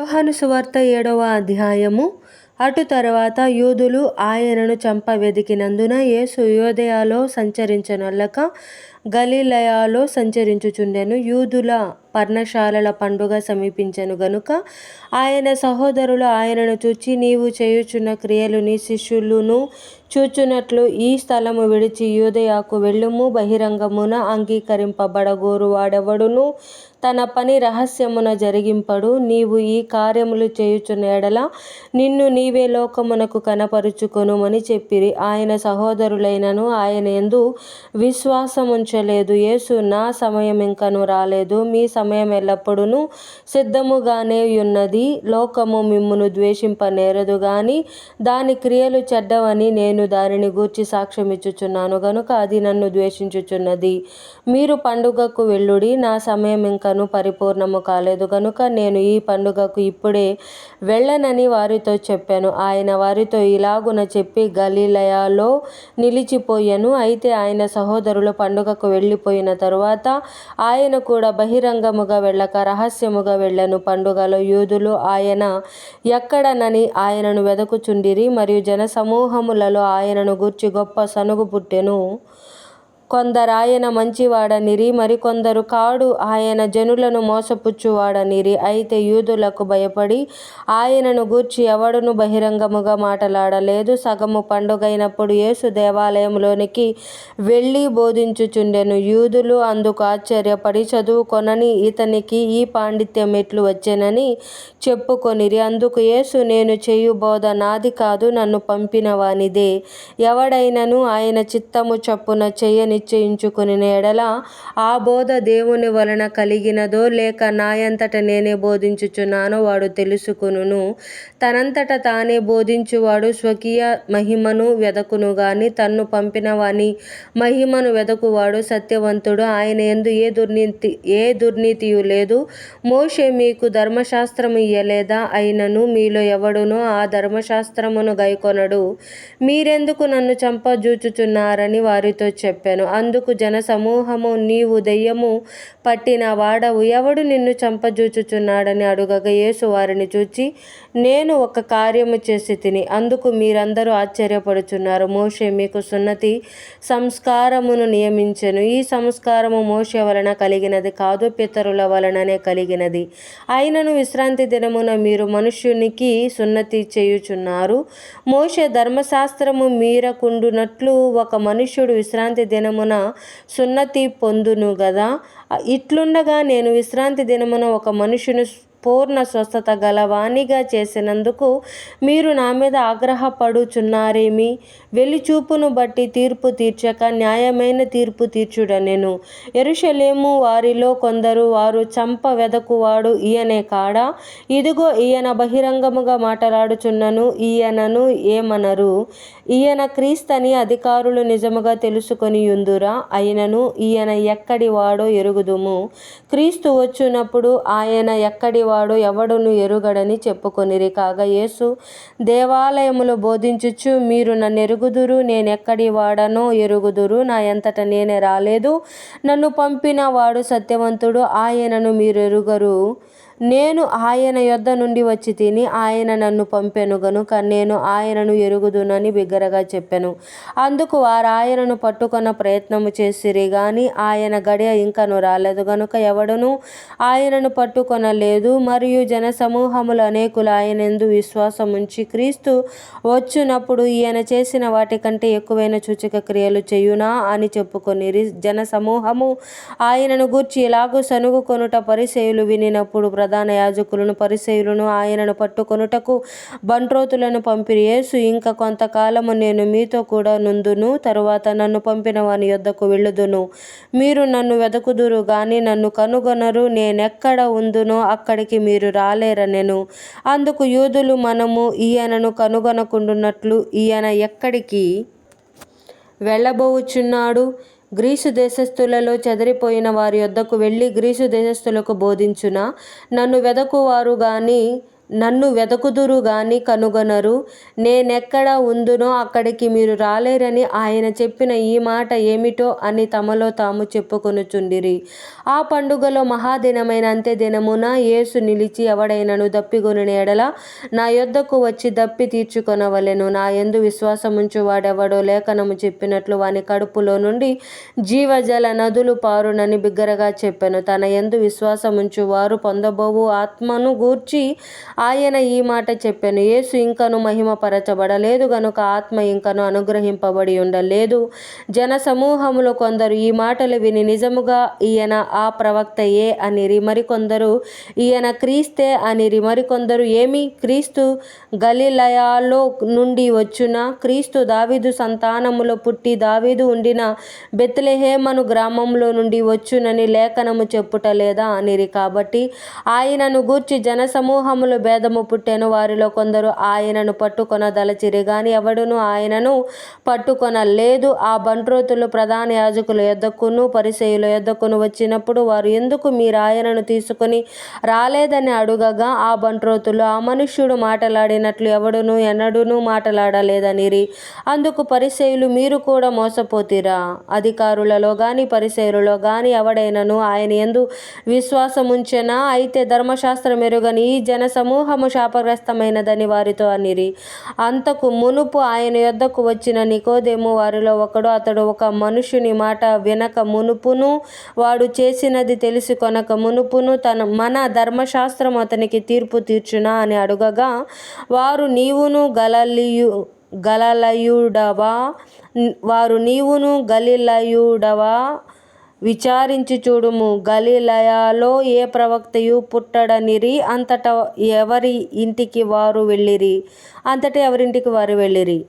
యోహాను సువార్త ఏడవ అధ్యాయము. అటు తర్వాత యూదులు ఆయనను చంప వెదికినందున యేసు యూదయలో సంచరించనొల్లక గలిలయలో సంచరించుచుండెను. యూదుల పర్ణశాలల పండుగ సమీపించను గనుక ఆయన సహోదరులు ఆయనను చూచి నీవు చేయుచున్న క్రియలు నీ శిష్యులను చూచునట్లు ఈ స్థలము విడిచి యూదయాకు వెళ్ళుము. బహిరంగమున అంగీకరింపబడగోరు వాడెవడును? తన పని రహస్యమున జరిగింపడు. నీవు ఈ కార్యములు చేయుచున్న ఎడల నిన్ను నీవే లోకమునకు కనపరుచుకొనుమని చెప్పిరి. ఆయన సహోదరులైనను ఆయన యందు విశ్వాసముంచలేదు యేసు నా సమయం ఇంకను రాలేదు. మీ సమయం ఎల్లప్పుడూ సిద్ధముగానే ఉన్నది. లోకము మిమ్మును ద్వేషింపనేరదు గాని దాని క్రియలు చెడ్డవని నేను దానిని గూర్చి సాక్ష్యమిచ్చుచున్నాను. గనుక అది నన్ను ద్వేషించుచున్నది. మీరు పండుగకు వెళ్ళుడి. నా సమయం ఇంకను పరిపూర్ణము కాలేదు. గనుక నేను ఈ పండుగకు ఇప్పుడే వెళ్ళనని వారితో చెప్పాను. ఆయన వారితో ఇలాగున చెప్పి గలీలయాలో నిలిచిపోయాను. అయితే ఆయన సహోదరులు పండుగకు వెళ్ళిపోయిన తరువాత ఆయన కూడా బహిరంగముగా వెళ్ళక రహస్యముగా వెళ్ళను. పండుగలో యూదులు ఆయన ఎక్కడనని ఆయనను వెదకుచుండిరి మరియు జనసమూహములలో ఆయనను గూర్చి గొప్ప సనుగు పుట్టెను. కొందరాయన మంచివాడనిరి మరికొందరు కాడు ఆయన జనులను మోసపుచ్చువాడనిరి. అయితే యూదులకు భయపడి ఆయనను గూర్చి ఎవడును బహిరంగముగా మాటలాడలేదు. సగము పండుగైనప్పుడు యేసు దేవాలయంలోనికి వెళ్ళి బోధించుచుండెను. యూదులు అందుకు ఆశ్చర్యపడి చదువుకొనని ఇతనికి ఈ పాండిత్యం ఎట్లు వచ్చెనని చెప్పుకొనిరి. అందుకు యేసు నేను చేయు బోధ నాది కాదు నన్ను పంపిన వానిదే. ఎవడైనను ఆయన చిత్తము చప్పున చేయని నిశ్చయించుకుని ఎడల ఆ బోధ దేవుని వలన కలిగినదో లేక నాయంతట నేనే బోధించుచున్నానో వాడు తెలుసుకును తనంతట తానే బోధించువాడు స్వకీయ మహిమను వెదకును గాని తన్ను పంపిన వాని మహిమను వెదకువాడు సత్యవంతుడు. ఆయన ఎందు ఏ దుర్నీతి ఏ దుర్నీతియు లేదు. మోషే మీకు ధర్మశాస్త్రము ఇయ్యలేదా? అయినను మీలో ఎవడునో ఆ ధర్మశాస్త్రమును గైకొనడు. మీరెందుకు నన్ను చంపజూచుచున్నారని వారితో చెప్పాను. అందుకు జనసమూహము నీవు దెయ్యము పట్టిన వాడవు. ఎవడు నిన్ను చంపజూచుచున్నాడని అడుగగా యేసు వారిని చూచి నేను ఒక కార్యము చేసి తిని అందుకు మీరందరూ ఆశ్చర్యపడుచున్నారు. మోషే మీకు సున్నతి సంస్కారమును నియమించెను. ఈ సంస్కారము మోషే వలన కలిగినది కాదు పితరుల వలననే కలిగినది. అయినను విశ్రాంతి దినమున మీరు మనుష్యునికి సున్నతి చేయుచున్నారు. మోషే ధర్మశాస్త్రము మీరకుండునట్లు ఒక మనుష్యుడు విశ్రాంతి దినము దినమున సున్నతి పొందును గదా. ఇట్లుండగా నేను విశ్రాంతి దినమున ఒక మనుషుని పూర్ణ స్వస్థత గలవాణిగా చేసినందుకు మీరు నా మీద ఆగ్రహపడుచున్నారేమి? వెలిచూపును బట్టి తీర్పు తీర్చక న్యాయమైన తీర్పు తీర్చుడనెను. ఎరుషలేము వారిలో కొందరు వారు చంప వెదకువాడు ఈయనే కాడా? ఇదిగో ఈయన బహిరంగముగా మాట్లాడుచున్నను ఈయనను ఏమనరు? ఈయన క్రీస్తని అధికారులు నిజముగా తెలుసుకొని ఉందురా అయినను ఈయన ఎక్కడి వాడో ఎరుగుదుము. క్రీస్తు వచ్చినప్పుడు ఆయన ఎక్కడి వాడు ఎవడును ఎరుగడని చెప్పుకొనిరి. కాగా యేసు దేవాలయములో బోధించుచు మీరు నన్ను ఎరుగుదురు నేనెక్కడి వాడనో ఎరుగుదురు నా ఎంతట నేనే రాలేదు. నన్ను పంపిన వాడు సత్యవంతుడు ఆయనను మీరు ఎరుగరు నేను ఆయన యొద్ద నుండి వచ్చి తిని ఆయన నన్ను పంపెను గనుక నేను ఆయనను ఎరుగుదునని బిగ్గరగా చెప్పెను. అందుకు వారు ఆయనను పట్టుకొన ప్రయత్నము చేసిరి గాని ఆయన గడియ ఇంకను రాలేదు గనుక ఎవడను ఆయనను పట్టుకొనలేదు మరియు జనసమూహములు అనేకులు ఆయనందు విశ్వాసముంచి క్రీస్తు వచ్చినప్పుడు ఈయన చేసిన వాటికంటే ఎక్కువైన సూచక క్రియలు చేయునా అని చెప్పుకొనిరి. జనసమూహము ఆయనను గూర్చి ఇలాగు సనుగుకొనుట పరిశైలు వినినప్పుడు ప్రధాన యాజకులను పరిసయులను ఆయనను పట్టుకొనుటకు బంట్రోతులను పంపిరి. యేసు ఇంకా కొంతకాలము నేను మీతో కూడా నుందును తరువాత నన్ను పంపిన వాని యొద్దకు వెళ్ళుదును. మీరు నన్ను వెదకుదురు గాని నన్ను కనుగొనరు. నేనెక్కడ ఉందునో అక్కడికి మీరు రాలేరనెను. అందుకు యూదులు మనము ఈయనను కనుగొనకుండున్నట్లు ఈయన ఎక్కడికి వెళ్ళబోవుచున్నాడు గ్రీసు దేశస్థులలో చెదరిపోయిన వారి యొద్దకు వెళ్ళి గ్రీసు దేశస్థులకు బోధించున? నన్ను వెదకువారు గాని నన్ను వెదకుదురు గాని కనుగొనరు. నేనెక్కడ ఉందునో అక్కడికి మీరు రాలేరని ఆయన చెప్పిన ఈ మాట ఏమిటో అని తమలో తాము చెప్పుకొనుచుండిరి. ఆ పండుగలో మహాదినమైన అంతే దినమున యేసు నిలిచి ఎవడైనను దప్పిగొనిన ఎడల నా యొద్దకు వచ్చి దప్పి తీర్చుకొనవలెను. నా ఎందు విశ్వాసముంచు వాడెవడో లేఖనము చెప్పినట్లు వాని కడుపులో నుండి జీవజల నదులు పారునని బిగ్గరగా చెప్పాను. తన ఎందు విశ్వాసముంచు వారు పొందబోవు ఆత్మను గూర్చి ఆయన ఈ మాట చెప్పాను. యేసు ఇంకను మహిమపరచబడలేదు గనుక ఆత్మ ఇంకను అనుగ్రహింపబడి ఉండలేదు. జన సమూహములో కొందరు ఈ మాటలు విని నిజముగా ఈయన ఆ ప్రవక్తయే అనిరి. మరికొందరు ఈయన క్రీస్తే అనిరి. మరికొందరు ఏమి? క్రీస్తు గలిలయాలో నుండి వచ్చున క్రీస్తు దావీదు సంతానములో పుట్టి దావీదు ఉండిన బెత్లెహేమను గ్రామంలో నుండి వచ్చునని లేఖనము చెప్పుట లేదా అనిరి. కాబట్టి ఆయనను గూర్చి జనసమూహములు భేదము పుట్టెను వారిలో కొందరు ఆయనను పట్టుకొనదలచిరి గాని ఎవడును ఆయనను పట్టుకొనలేదు. ఆ బంట్రోతులు ప్రధాన యాజకుల యొద్దకును పరిసయుల యొద్దకును వచ్చినప్పుడు వారు ఎందుకు మీరు ఆయనను తీసుకొని రాలేదని అడుగగా ఆ బంట్రోతులు ఆ మనుష్యుడు మాటలాడినట్లు ఎవడును ఎన్నడూను మాటలాడలేదనిరి. అందుకు పరిసయులు మీరు కూడా మోసపోతిరా. అధికారులలో గాని పరిసయులలో గాని ఎవడైనను ఆయన ఎందు విశ్వాసముంచెనా? అయితే ధర్మశాస్త్రం ఎరుగని ఈ జనసము సమూహము శాపగ్రస్తమైనదని వారితో అనిరి. అంతకు మునుపు ఆయన యొద్దకు వచ్చిన నికోదేము వారిలో ఒకడు అతడు ఒక మనుషుని మాట వినక మునుపును వాడు చేసినది తెలిసి కొనక మునుపును తన మన ధర్మశాస్త్రం అతనికి తీర్పు తీర్చునా అని అడుగగా వారు నీవును గలలియు గలలయుడవా? వారు నీవును గలిలయుడవా? విచారించి చూడుము. గలిలయలో ఏ ప్రవక్తయు పుట్టడనిరి అంతటా ఎవరి ఇంటికి వారు వెళ్ళిరి? అంతటా ఎవరింటికి వారు వెళ్ళిరి?